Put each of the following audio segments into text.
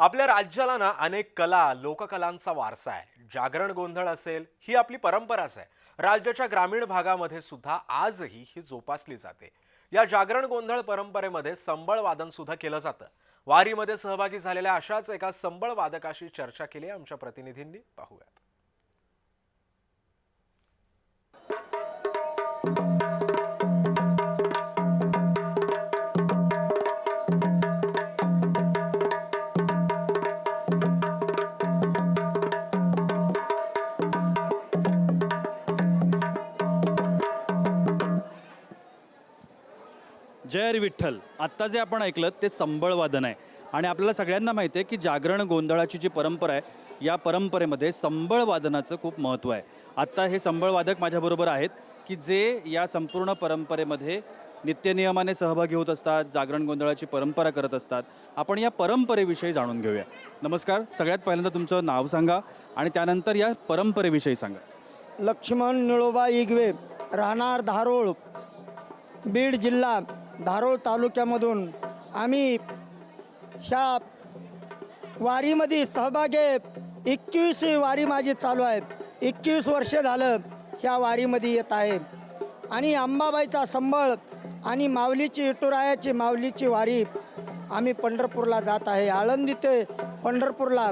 आपल्या राज्याला ना अनेक कला लोककलांचा वारसा आहे. जागरण गोंधळ असेल ही आपली परंपराच आहे. राज्याच्या ग्रामीण भागामध्ये सुद्धा आजही ही जोपासली जाते. या जागरण गोंधळ परंपरेमध्ये संबळ वादन सुद्धा केलं जातं. वारीमध्ये सहभागी झालेल्या अशाच एका संबळ वादकाशी चर्चा केली आहे आमच्या प्रतिनिधींनी. पाहूयात. जयर विठ्ठल आत्ता जे आपण ऐकलं ते संबळ वादन आहे. आणि आपल्याला सगळ्यांना माहिती आहे की जागरण गोंधळाची जी परंपरा आहे या परंपरेमध्ये संबळ वादनाचं खूप महत्त्व आहे. आत्ता हे संबळ वादक माझ्याबरोबर आहेत की जे या संपूर्ण परंपरेमध्ये नित्यनियमाने सहभागी होत असतात जागरण गोंधळाची परंपरा करत असतात. आपण या परंपरेविषयी जाणून घेऊया. नमस्कार. सगळ्यात पहिल्यांदा तुमचं नाव सांगा आणि त्यानंतर या परंपरेविषयी सांगा. लक्ष्मण निळोबा इगवे राहणार धारोळ बीड जिल्हा धारोळ तालुक्यामधून आम्ही ह्या वारीमध्ये सहभागी एकवीस वारी माझी चालू आहे. एकवीस वर्ष झालं ह्या वारीमध्ये येत आहे. आणि अंबाबाईचा संबळ आणि माऊलीची इटुरायाची माऊलीची वारी आम्ही पंढरपूरला जात आहे. आळंदी ते पंढरपूरला.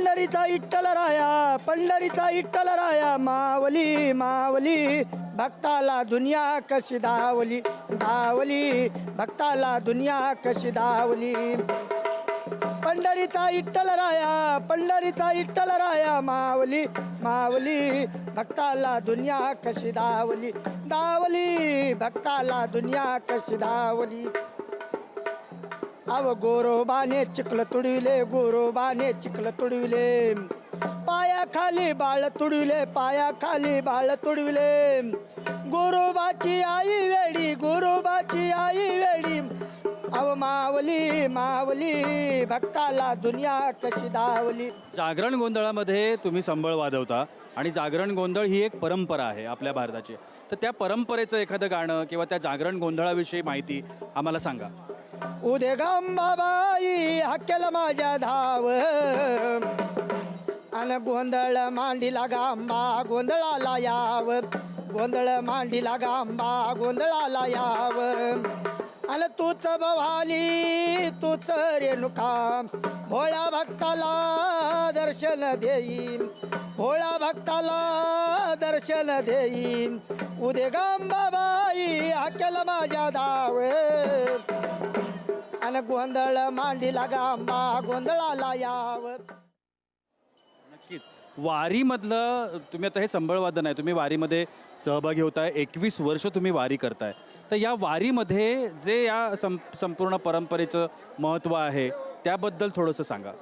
पंढरीचा इट्टल राया पंढरीचा इट्टल राया मावली मावली भक्ताला दुनिया कशी धावली? धावली भक्ताला दुनिया कशी धावली? पंढरीचा इट्टल राया पंढरीचा इट्टल राया मावली मावली भक्ताला दुनिया कशी धावली? धावली भक्ताला दुनिया कशी धावली? अव गोरोबाने चिखल तुडविले गोरोबाने चिखल तुडविले. पायाखाली बाळ तुडविले पायाखाली बाळ तुडविले. गोरोबाची आई वेडी गोरोबाची आई वेडी. मावली मावली भक्ताला दुनिया कशी धावली? जागरण गोंधळामध्ये तुम्ही संबळ वाजवता आणि जागरण गोंधळ ही एक परंपरा आहे आपल्या भारताची. तर त्या परंपरेचं एखादं गाणं किंवा त्या जागरण गोंधळाविषयी माहिती आम्हाला सांगा. उदे गांबाबाई हक्केल माझ्या धाव. अन गोंधळ मांडीला गांबा गोंधळाला याव. गोंधळ मांडीला गांबा गोंधळाला याव. अन तूच भवानी तूच रेणुका भोळ्या भक्ताला दर्शन देईन. भोळ्या भक्ताला दर्शन देईन. उदे गांबाबाई हक्केल माझ्या धाव अन गोंधळ मांडीला गांबा गोंधळाला याव. नक्कीच. वारीमधलं तुम्ही आता हे संबळवादन आहे तुम्ही वारीमध्ये सहभागी होताय एकवीस वर्ष तुम्ही वारी करताय. तर या वारीमध्ये जे या सं संपूर्ण परंपरेचं महत्त्व आहे त्याबद्दल थोडंसं सांगा.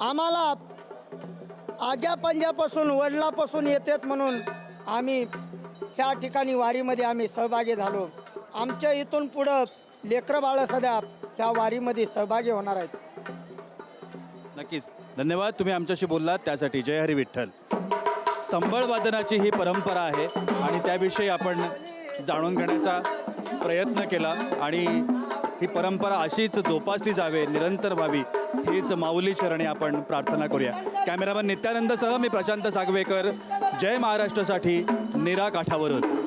आम्हाला आजा पंजापासून वडिलापासून येतात म्हणून आम्ही ह्या ठिकाणी वारीमध्ये आम्ही सहभागी झालो. आमच्या इथून पुढं लेकरं बाळं सध्या ह्या वारीमध्ये सहभागी होणार आहेत. नक्कीच. धन्यवाद तुम्ही आमच्याशी बोललात त्यासाठी जय हरी विठ्ठल. संबळ वादनाची ही परंपरा आहे आणि त्याविषयी आपण जाणून घेण्याचा प्रयत्न केला आणि ही परंपरा अशीच जोपासली जावे निरंतर व्हावी हीच माऊली चरणी आपण प्रार्थना करूया. कॅमेरामन नित्यानंदसह मी प्रशांत सागवेकर. जय महाराष्ट्रासाठी निरा काठावरून.